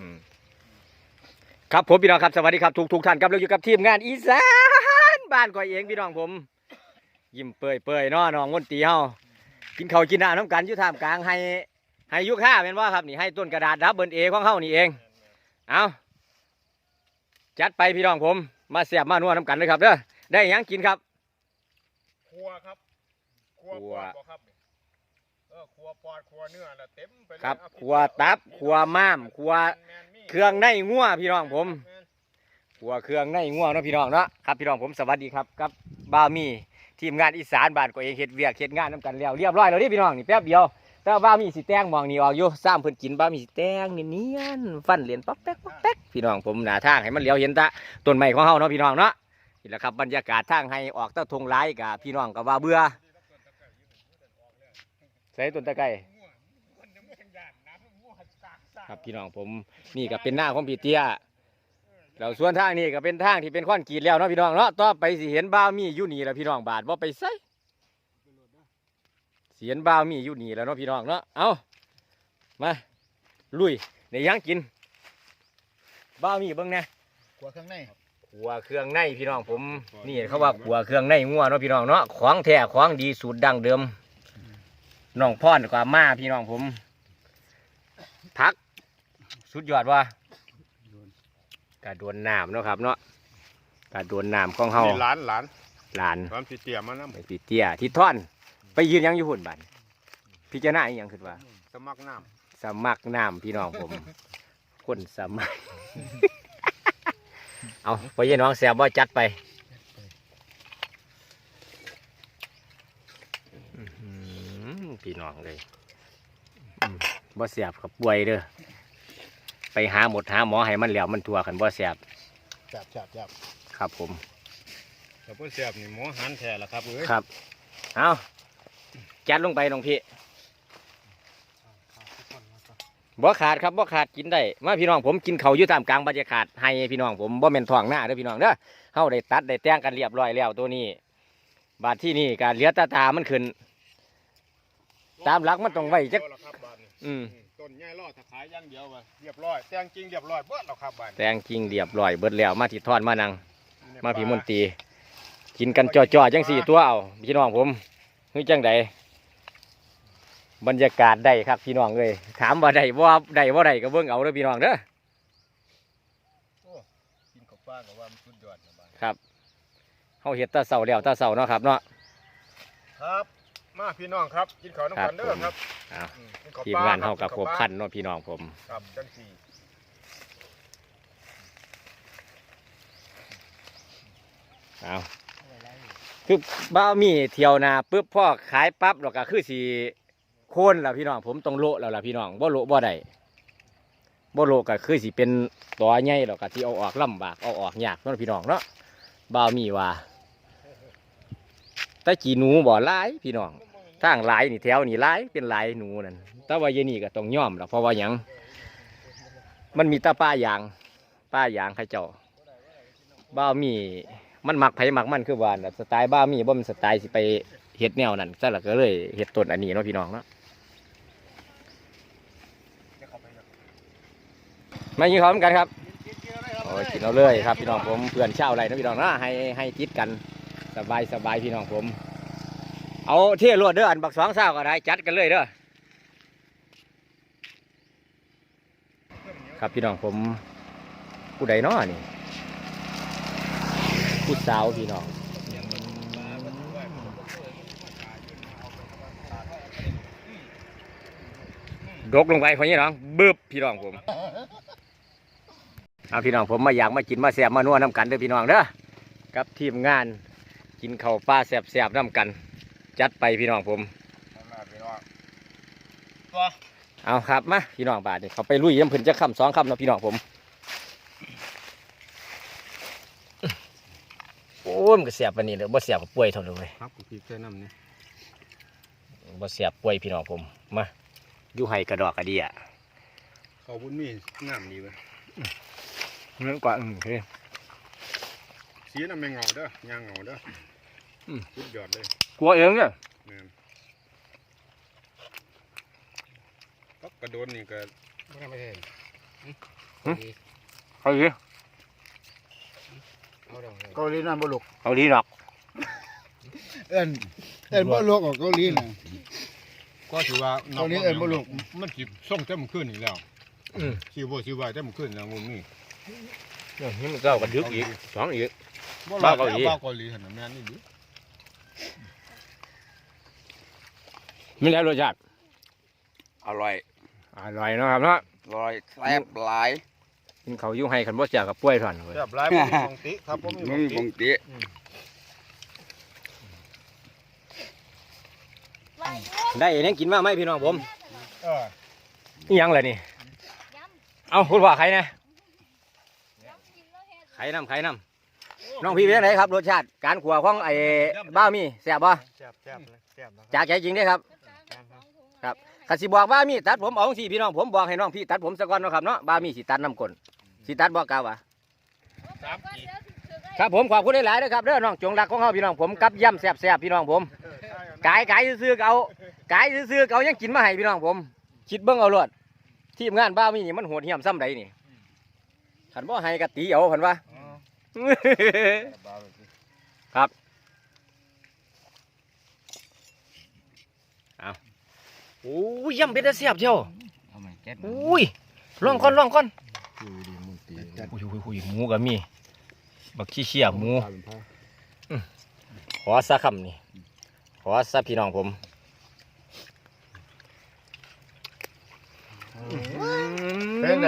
อืมครับผมพี่น้องครับสวัสดีครับทุกทุกท่านครับเราอยู่กับทีมงานอีสานบ้านก่อยเองพี่น้องผม ยิ้มเปื่อยเปื่อยๆเนาะน้องงนตรีเฮากินข้าวกินน้ำน้ำกันอยู่ท่ามกลางให้ให้ยุค่าเป็นว่าครับนี่ให้ต้นกระดาษดับเบิลเอของเฮานี่เองเอาจัดไปพี่น้องผม มาเสียบมานัวน้ำกันเลยครับเด้อได้หยังกินครับครัวครับครัวครัวปอดบ่ครับ เออครัวปอดครัวเนื้อละเต็มไปเลยครับเอาครัวตับครัวม้ามครัวแม่นๆมีเครื่องในงัวพี่น้องผมแนหัวเครื่องในง่วงเนาะพี่น้องเนาะครับพี่น้องผมสวัสดีครับกับบ่าวมีทีมงานอีสานบ้านก็เองเฮ็ดเวียกเฮ็ดงานนํกันแล้วเรียบร้อยแล้วเดิพี่น้องนี่แป๊บเดียว แต่ว่าบ่าวมีสิแต่งหมองนี่ออกอยู่ซ้ำเพิ่นกินบ่าวมีสิแต่งเนียนๆฟันเหรียญป๊อกแป๊กป๊อกแป๊กพี่น้องผมหน้าทางให้มันเลี้ยวเห็นแตะต้นไม้ของเฮาเนาะพี่น้องเนาะนี่แหละครับบรรยากาศทางให้ออกตะทงหลายกับพี่น้องก็ว่าเบื่อใส่ต้นตะไคร้ง่วงมันยังไม่ทันย่านน้ำง่วงสากสากครับพี่น้องผมนี่ก็เป็นหน้าของพี่เตี้ยแล้วส่วนทางนี้ก็เป็นทางที่เป็นคอนกรีตแล้วเนาะพี่น้องเนาะต่อไปสิเห็นบ่าวมีอยู่นี่แล้วพี่น้องบาทว่าไปใส่สิเห็นบ่าวมีอยู่นี่แล้วเนาะพี่น้องเนาะเอามาลุยในยังกินบ่าวมีเบิ่งแหนะขัวข้างในขัวเครื่องในพี่น้องผม นี่เขาว่าขัวเครื่องในงัวเนาะพี่น้องเนาะของแท้ของดีสูตรดั้งเดิม น้องพ่อนกว่ามาพี่น้องผม พัก สุดยอดว่ะกระดวนน้ำเนาะครับ เนาะกระดวนน้ำของเฮานี่หลานหลานหลานหลานพี่เตี้ยมานํไปปีเตี้ยที่ท่อน ไปยืนหยังอยู่หุ่นบันพิจารณาอหยังคือว่า สมัครน้สมัครน้ำพี่น้องผม คนสมัคร เอาไปยัน้องแซวบ่จัดไปอื้อหือพี่ น้องเลยอืมบ่เสียบกับป่วยเด้อไปหาหมดหาหมอให้มันเหลวมันทั่วกันบ่เสียบจับจับจับครับผมำแต่เพิ่นเสียบนี่หมอหันแท้ละครับเอ้ยครับเอาจัดลงไปน้องพี่บ่ขาดครับบ่ขาดกินได้มาพี่น้องผมกินเขาวอยู่ตามกลางบรรยากาศให้พี่น้องผมบ่แม่นท้องหน้าเด้อพี่น้องเด้อเฮาได้ตัดได้แต่งกันเรียบร้อยแล้วตัวนี้ บาดที่นี่การเหลือตาตามันขึ้น ตามหลักมันต้องไว้จักเดียวละครับบาดนี้อืมอืมต้นใหญ่รอดถ้าขายอย่างเดียวว่ะเรียบร้อยแต่งจริงเรียบร้อยเบิดแล้วครับบาดนี้แต่งจริงเรียบร้อยเบิดแล้วมาที่ทอดมานัง อยู่ในมาพี่มป่นตรีกินกันจ่อๆจังสี่ตัวเอาพี่น้องผมนี่จังใดบรรยากาศได้ครับพี่น้องเลยถามว่าได้ว่าได้ว่าได้ก็เบิ่งเอาเด้อพี่น้องเด้อกินกับป้าก็ว่ามันสุดยอดนะบาดนี้ครับเฮาเฮ็ดตาเสาแล้วตาเสาเนาะครับเนาะครับ มาพี่น้องครับ กินข้าวน้ำกันเด้อครับเอาอืมกินข้วทีมปลงานเฮากับกิครบข้วปลครันเนาะพี่น้องผม ครับจังสี่เอาคือบ้าวมีเที่ยวนาปุ๊บพ่อขายปั๊บแล้วก็คือสิโค่นแล้วพี่น้อง ผมต้องโละแล้วล่ะพี่น้องบ่โละบ่ได้บ่โละก็คือสิเป็นตัวใหญ่แล้วก็ที่เอาออกลำบากเอาออกยากเนาะพี่น้องเนาะบ้าวมีว่า แต่จีหนูบ่หลายพี่น้องทางหลายนี่แถวนี่หลายเป็นหลายหนูนั่นแต่ว่าเยนี่ก็ต้องย่อมล้วเพราะว่าหยังมันมีตาป้ายาง ป้ายางเขาเจ้าบ้ามีมันหมักไผ่หมักมันคือวานสไตล์บ้ามีบ่มันสไตล์สิไปเฮ็ดแนวนั้นซะละก็เลยเฮ็ดต้นอันนี้เนาะพี่น้องเนาะมากินข้าวกันครับโอ้ยกินเอาเลยครับพี่น้องผมเพื่อนเช่าวไรนะพี่น้องนะให้ให้จิตกัน บายสบายพี่น้องผม เอาเที่ยวรวดเด้ออันบักสองเศร้าก็ได้จัดกันเลยเด้อครับพี่น้องผมผู้ใดนาะนี่ผู้สาวพี่น้องดกลงไปพอนี้น้องบึบพี่น้องผมเอาพี่น้องผมมาอยากมากินมาแสบมานัวน้ำกันเด้อพี่น้องเด้อกับทีมงาน กินข้าวปลาแสบแสบๆน้ำกัน จัดไปพี่น้องผมเอาล่ะพี่น้องเอาครับมาพี่น้องบาทนี่เขาไปลุยย้ำเพิ่นจะคำสองคำเนาะพี่น้องผม โอ้ยมันก็เสียบปานนี้เลยบ่เสียบก็ป่วยเท่าเลยเว้ยครับกูพี่เส้นน้ำนี่บ่เสียบป่วยพี่น้องผมมาอยู่ไห้กระดอกกระเดียเขาบุญมีน้ำดีเว้ยเรื่องกว่าอืมคือสีน้ำไม่เงาเด้อย่างเงาเด้ออม สุดยอดเลยกลัวเองเนี่ยแม่นปักกระโดนนี่ก็ไม่ได้ไม่ได้เอาดีเกาหลีนั่นบ่ลูกเอาดีหรอกเอิ้นเอิ้นบ่ลูกออกเกาหลีน่ะ ก็ถือว่าเกาหลีเอิ้นบ่ลูก มันสิส่งเต็มขึ้นอีกแล้วอืม สิบ่สิว่าเต็มขึ้นแล้วงุมนี่นี่มันเก้ากันดึกอีกสองอีก บ่บ้าบ้าเกาหลีเกาหลี บ้าเกาหลีหั่นน่ะแม่นอีหลี ไม่แล้วรสชาติอร่อย อร่อยเนาะครับเนาะอร่อยแซ่บหลายกินเขาวอยู่ให้ขันบ่เสียกับป่วยถอนเว้ยแซ่บหลายบ่มีของติครับบ่มีมึของงบติงติได้เองกินมาไหมพี่น้องผมเออนี่ยังเลยนี่ เอาพูดว่าใครนะใครน้ำใครน้ำ น้องพี่เป็นไงครับรสชาติการขัวของไอ้บ้ามีแซ่บบ่แซ่บแซ่บเลยแซ่บนะจากใจจริงเด้อครับครับขันสิบอกว่ามีตัดผมเอาสิพี่น้องผมบอกให้น้องพี่ตัดผมซะก่อนเนาะครับเนาะบ้ามีสิตัดน้ำกลนสิตัดบอกกาวะ สามปีครับผมขอบคุณหลายๆนะครับเด้อน้องจงรักของเฮาพี่น้องผมกับย่ำแซ่บๆพี่น้องผมกายกายซื้อๆก็เอากายซื้อๆก็เอายังกินมาให้พี่น้องผม คิดเบิ่งเอาโลดทีมงานบ้ามีนี่มันโหดเหี้ยมซ้ำใดนี่ขันบ่ให้กะตีเอาเพิ่นว่า ครับ เอาโอ้ยย่ำเป็นตาเสียบเชียวโอ้ยลองก่อนลองก่อนจัดโอ้ยโอ้ยโอ้ยหมูก็มี บักขี้เชี่ยหมู ขอสักคำนี่ ขอสักพี่น้องผมเป็นไง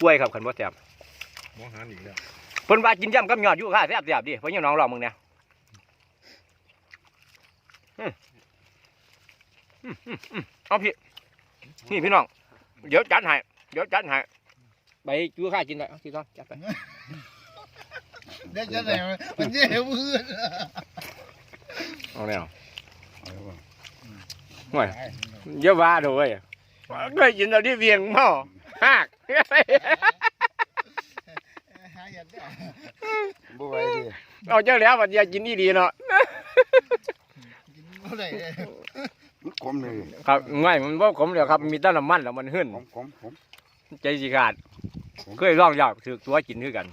ป่วยครับขันบ่แซ่บ หมอหารอีกแล้วเพิ่นว่ากินย่ำกับยอดอยู่ค่ะแซ่บแซ่บดิเพิ่นยังน้องลองมึงเนี่ยอืมอืมอืมอืมเอาพี่นี่พี่น้อง เดี๋ยวจัดให้เดี๋ยวจัดให้ไปจูข้ากินได้เอาที่ซ้อนจัดไปเด็กจังได๋มันเจ็บมือเอาแล้วห่วยเยอะว่าโดยได้ยินเราที่เวียงหม้อฮากหายัดได้ บ่ไหวดิเอาเจ้าแล้วมันอยากกินนี่ดีเนาะกินบ่ได้เลยมันขมเลยครับง่ายมันบ่ขมเดียวครับมีแต้นน้ำมันแล้วมันหึ่นขมขมขมใจสิขาดเคยลองอยากถือตัวกินคือกัน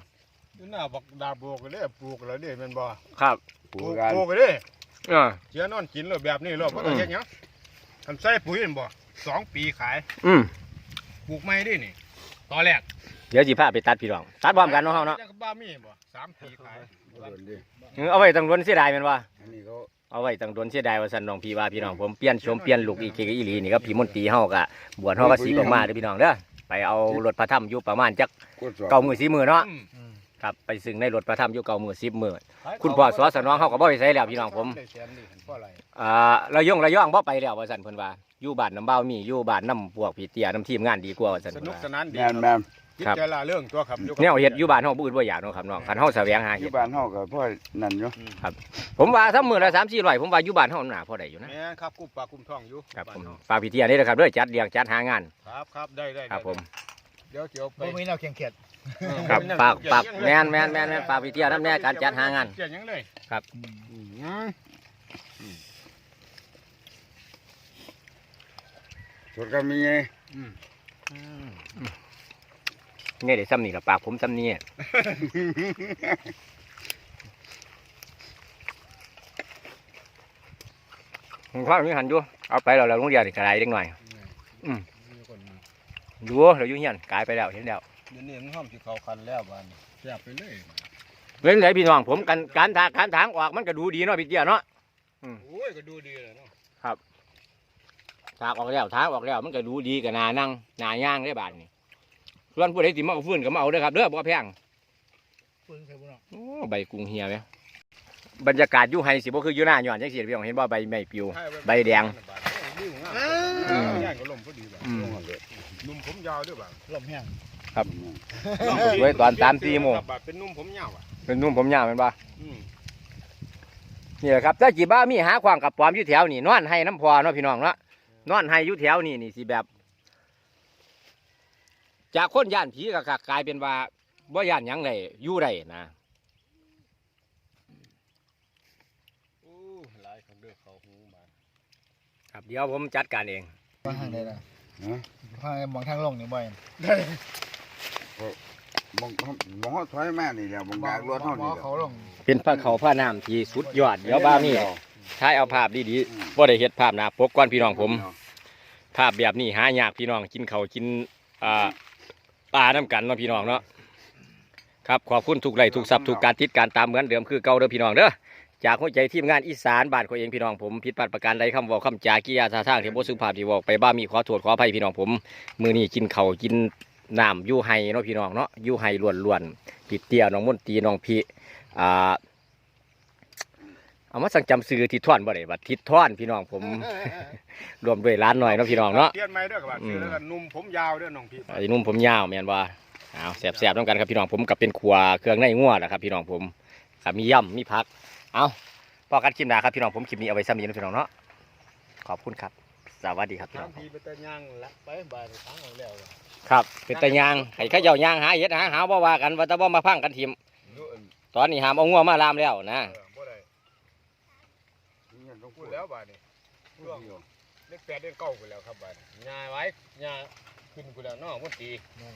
อยู่หน้าบักดาบปลูกเลยปลูกแล้วเด้แม่นบ่ครับปูกันปลูกเลยเออเสียนอนกินเลยแบบนี้เลยบ่ต้องเฮ็ดหยังทำใส่ปุ๋ยเห็นบ่สองปีขาย อืมปลูกไม่ได้นี่ ตอนแรกเดี๋ยวสิพาไปตัดพี่น้องตัดพร้อมกันเนาะเฮาเนาะจักบ้ามีบ่สามปีขายโดนดิเออเอาไว้ตั้งโดนเสียดายแม่นว่าอันนี้เขาเอาไว้ตั้งโดนเสียดายว่าซั่นน้องพี่ว่าพี่น้องผมเปลี่ยนชมเปลี่ยนลูกอีกอีหลีนี่ก็พี่มนตรีเฮาก็บวชเฮาก็สิออกมาเด้อพี่น้องเด้อไปเอารถพระธรรมอยู่ประมาณจักกดสอบเก้ามือสีมือเนาะอืม ครับไปซึ่งในรถพระธรรมอยู่เก้ามือสิบมือคุณพ่อสอสนองเขาก็บ่ไปใส่แล้วพี่น้องผมได้แสนนี่เห็นเพราะอะไรอ่าระยองระยองบ่ไปแล้วว่าซั่นเพิ่นว่าอยู่บ้านน้ำเบ้ามีอยู่บ้านน้ำพวกพี่เตี้ยน้ำทีมงานดีกว่าว่าซั่นสเพิ่นนุกว่าสนานดีแม่นแม่นจิตครับใจละเรื่องตัวครับกับแนวเฮ็ดอยู่บ้านเฮาบ่อื่นบ่อยากเนาะครับน้องคันเฮาแสวงหาอเฮ็ยู่ดบ้านเฮาก็พ่อนั่นอยู่ผมว่าถ้ามื้อละ3 400ผมว่าอยู่บ้านเฮาหนาพอได้อยู่นะแม่ครับกุ้มปลากุ้มทองอยู่ครับผมฝากพี่เตี้ยนี่นะครับเด้อจัดเลี้ยงจัดหางาน ครับครับได้ได้ครับผมเดี๋ยวเกี่ยวไปบ่มีแนวแข่งเขียด ครับฝากฝากแม่นแม่นแม่นแม่นฝากพี่เตี้ยนำแน่การจัดหางานเกี่ยวยังเลยครับอืมสดก็มีไงนี่ได้ซ้ำนี่กับปากผมซ้ำนี่ผมข้าวมีหันอยู่เอาไปแล้วเราลงเดียวนี่กระไรเล็กหน่อยมีคนมาดูเราอยู่เฮียนกลายไปแล้วเห็นแล้ว เดี๋ยวนี้มันห้อมที่เขาคันแล้วบ้านแซ่บไปเลยเว้นไหนพี่น้องผมกันการทางการทางออกมันก็ดูดีเนาะพี่เตี้ยเนาะโอ้ยก็ดูดีเลยเนาะทางออกแล้วทางออกแล้วมันก็ดูดีกับนานั่งนาย่างได้บาดนี่ส่วนผู้ใดสิมาเอาฟื้นก็มาเอาเด้อครับเด้อบ่แพงปึ้งใส่บ่เนาะโอ้ใบกุ้งเฮียไหมบรรยากาศอยู่ไฮสิบ่คืออยู่หน้าหย่อนจังซี่พี่น้องเห็นบ่ใบไม้ปลิวใบแดงอืมย่างก็ลมพอดีแบบอืมนุ่มผมยาวด้วยบ้างลมแห้ง ไว้ตอน3 4โมงเป็นนุ่มผมยาวอะเป็นนุ่มผมยาวแม่นบ่อืมนี่แหละครับถ้าจีบ้ามีหาความกับปอมอยู่แถวนี่นอนให้น้ำพอเนาะพี่น้องเนาะนอนให้อยู่แถวนี่นี่สิแบบ จากคนย่านผีก็กลายเป็นว่าบ่ย่านหยังไดอยู่ได้นะโอ้หลายคนเด้อเขาหูบ้านครับเดี๋ยวผมจัดการเองมาทางใดล่ะฮะพายมองทางลงนี่บ่อย มองมองเขาถอยมานี่แหละมองยางรถเท่านี่เขาลงเป็นผ้าเขาวผ้าน้ำที่สุดยอดเดี๋ยวบ้ามีท้ายเอาภาพดีๆบ่ได้เฮ็ดภาพหน้าปกก่อนพี่น้องผม ภาพแบบนี้หายากพี่น้องกินเขาวกินอ่าปลาน้ำกันเนาะพี่น้องเนาะครับขอบคุณทุกไลค์ทุกซับทุกการติดการตามเหมือนเดิมคือเก่าเด้อพี่น้องเด้อจากหัวใจทีมงานอีสานบ้านของเองพี่น้องผมผิดพลาดประการใดคำเว่าคำจากิริยาท่าทางที่บ่สุภาพที่บอกไปบ้ามีขอโทษขออภัยพี่น้องผม มือนี้กินเขาวกิน น้ำอยู่ไห้เนาะพี่น้องเนาะอยู่ไห้ล้วนๆติดเตี้ยน้องมนตรีน้องพี่อ่าเอามาสั่งจำซื้อทิศท่อนบ่ได้บัดทิศท่อนพี่น้องผม รวมด้วยร้านหน่อยเนาะพี่น้องเนาะเปลี่ยนใหม่เด้อกับว่าอืมชื่อแล้วก็หนุ่มผมยาวเด้อน้องพี่ไอ้นุ่มผมยาวแม่นว่าเอาแสบๆต้องกันครับพี่น้องผมกับเป็นครัวเครื่องในงัวนะครับพี่น้องผมกับมีย่ำมีพัก เอาพอกันคลิปหน้าครับพี่น้องผมคลิปนี้เอาไว้ซ้ำนี้นะพี่น้องเนาะขอบคุณครับ สวัสดีครับพี่น้ทาองงทีไปแต่ย่างละไปบ่ายทางเอาแล้ว ครับเป็นตะยางให้เข้าเจ้ายางหาเห็ดหาหาบ่ว่ากันว่าแต่บ่มาพังกันทิมตอนนี้หามเอางัวมาลามแล้วนะเออบ่ได้พูดแล้แล้ววบาดนี้พูดเดียวเล็กแปดเดือนเก้าไปแล้วครับบาดนี้ยาไว้ยาขึ้นกูแล้วเน้องมนตรีนั่น